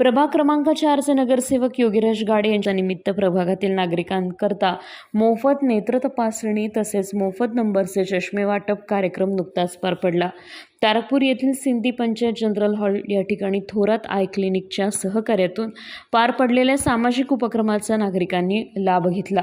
प्रभाग क्रमांक चारचे नगरसेवक योगीराज गाडे यांच्या निमित्त प्रभागातील नागरिकांकरता मोफत नेत्र तपासणी तसेच मोफत नंबरचे चष्मे वाटप कार्यक्रम नुकताच पार पडला. तारकपूर येथील सिंधी पंचायत जनरल हॉल या ठिकाणी थोरात आय क्लिनिकच्या सहकार्यातून पार पडलेल्या सामाजिक उपक्रमाचा नागरिकांनी लाभ घेतला.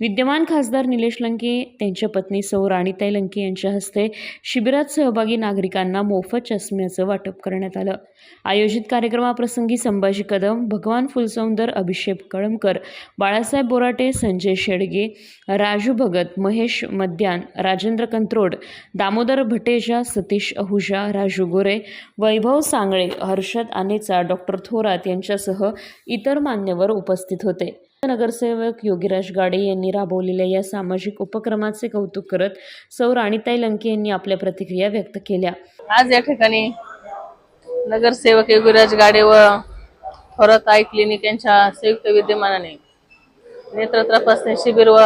विद्यमान खासदार निलेश लंके त्यांच्या पत्नी सौ राणीताई लंके यांच्या हस्ते शिबिरात सहभागी नागरिकांना मोफत चष्म्याचं वाटप करण्यात आलं. आयोजित कार्यक्रमाप्रसंगी संभाजी कदम भगवान फुलसौंदर अभिषेक कळमकर बाळासाहेब बोराटे संजय शेडगे राजू भगत महेश मद्यान राजेंद्र कंत्रोड दामोदर भटेजा सतीश अहुजा राजू गोरे वैभव सांगळे हर्षद आनेचा डॉक्टर थोरात यांच्यासह इतर मान्यवर उपस्थित होते. नगरसेवक योगीराज गाडे यांनी राबवलेल्या या सामाजिक उपक्रमाचे कौतुक करत सौ राणीताई लंके यांनी आपल्या प्रतिक्रिया व्यक्त केल्या. आज या ठिकाणी नगरसेवक योगीराज गाडे व थोरात आई क्लिनिक यांच्या संयुक्त विद्यमानाने नेत्र तपासणी शिबिर व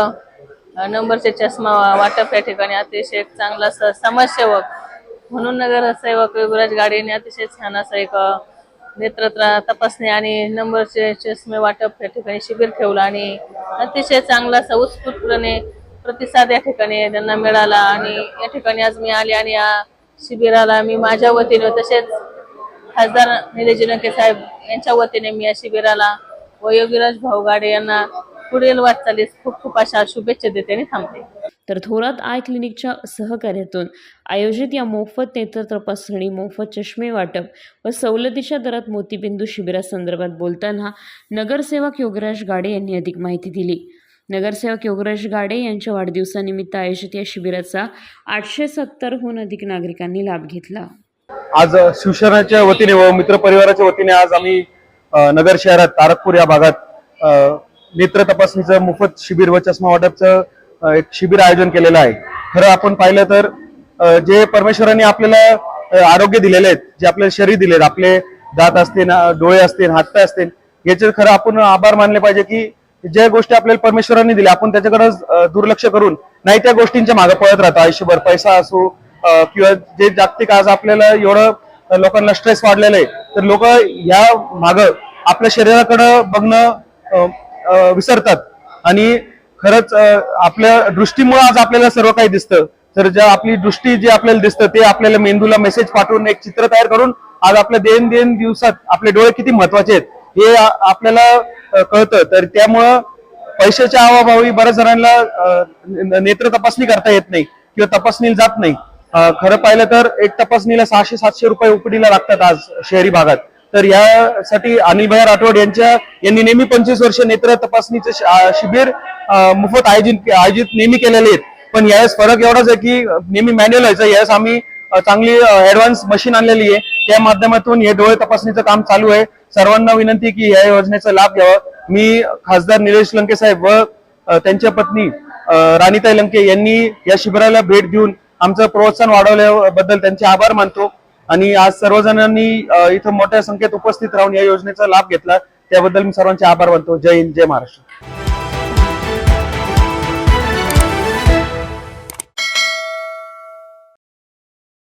नंबरचे चष्मा वाटप या ठिकाणी अतिशय एक चांगला समाजसेवक म्हणून नगरसेवक योगीराज गाडे अतिशय छान असं एक नेत्र तपासणी आणि नंबरचे चष्मे वाटप या ठिकाणी शिबिर ठेवलं आणि अतिशय चांगला असा उत्स्फूर्तपणे प्रतिसाद या ठिकाणी त्यांना मिळाला आणि या ठिकाणी आज मी आले आणि या शिबिराला मी माझ्या वतीने तसेच खासदार निलेश लंके साहेब यांच्या वतीने मी या शिबिराला व योगीराज भाऊ गाडे यांना पुढील वाटचालीस खूप खूप अशा शुभेच्छा देते आणि थांबते. तर थोरात आय क्लिनिकच्या सहकार्यातून आयोजित या मोफत नेत्र तपासणी मोफत चष्मे वाटप व सवलतीच्या दरात मोतीबिंदू शिबिरासंदर्भात बोलताना नगरसेवक योगराज गाडे यांनी अधिक माहिती दिली. नगरसेवक योगराज गाडे यांच्या वाढदिवसानिमित्त आयोजित या शिबिराचा आठशे सत्तरहून अधिक नागरिकांनी लाभ घेतला. आज शिवसेनाच्या वतीने व मित्रपरिवाराच्या वतीने आज आम्ही नगर शहरात तारकपूर या भागात नेत्र तपासणीचं मोफत शिबिर व चष्मा वाटपचं एक शिबिर आयोजन केलेलं आहे. खरं आपण पाहिलं तर जे परमेश्वरांनी आपल्याला आरोग्य दिलेले आहेत जे आपल्याला शरीर दिलेत आपले दात असतील डोळे असतील हातपाय असतील याचे खरं आपण आभार मानले पाहिजे की ज्या गोष्टी आपल्याला परमेश्वरांनी दिल्या आपण त्याच्याकडे दुर्लक्ष करून नाही त्या गोष्टींच्या मागे पळत राहतो. आयुष्यभर पैसा असो किंवा जे जागतिक आज आपल्याला एवढं लोकांना स्ट्रेस वाढलेलं आहे तर लोक ह्या माग आपल्या शरीराकडं बघणं विसरतात. आणि खरंच आपल्या दृष्टीमुळे आज आपल्याला सर्व काही दिसतं. तर ज्या आपली दृष्टी जी आपल्याला दिसतं ते आपल्याला मेंदूला मेसेज पाठवून एक चित्र तयार करून आज आपल्या देन देन दिवसात आपले डोळे किती महत्त्वाचे आहेत हे आपल्याला कळतं. तर त्यामुळं पैशाच्या अभावाभावी बऱ्याच जणांना नेत्र तपासणी करता येत नाही किंवा तपासणीला जात नाही. खरं पाहिलं तर एक तपासणीला सहाशे सातशे रुपये उपडीला लागतात आज शहरी भागात. तर यासाठी अनिल भैया राठोड यांच्या यांनी नेहमी पंचवीस वर्ष नेत्र तपासणीचं शि- शिबिर मोफत आयोजित आयोजित नेहमी केलेले आहेत. पण यावेळेस फरक एवढाच आहे की नेहमी मॅन्युअल व्हायचं. यावेळेस आम्ही चांगली ऍडव्हान्स मशीन आणलेली आहे. त्या माध्यमातून हे डोळे तपासणीचं काम चालू आहे. सर्वांना विनंती की या योजनेचा लाभ घ्यावा. मी खासदार निलेश लंके साहेब व त्यांच्या पत्नी राणीताई लंके यांनी या शिबिराला भेट देऊन आमचं प्रोत्साहन वाढवल्याबद्दल त्यांचे आभार मानतो. आणि आज सर्वजणांनी इथं मोठ्या संख्येत उपस्थित राहून या योजनेचा लाभ घेतला. त्याबद्दल मी सर्वांचे आभार मानतो. जय हिंद जय महाराष्ट्र.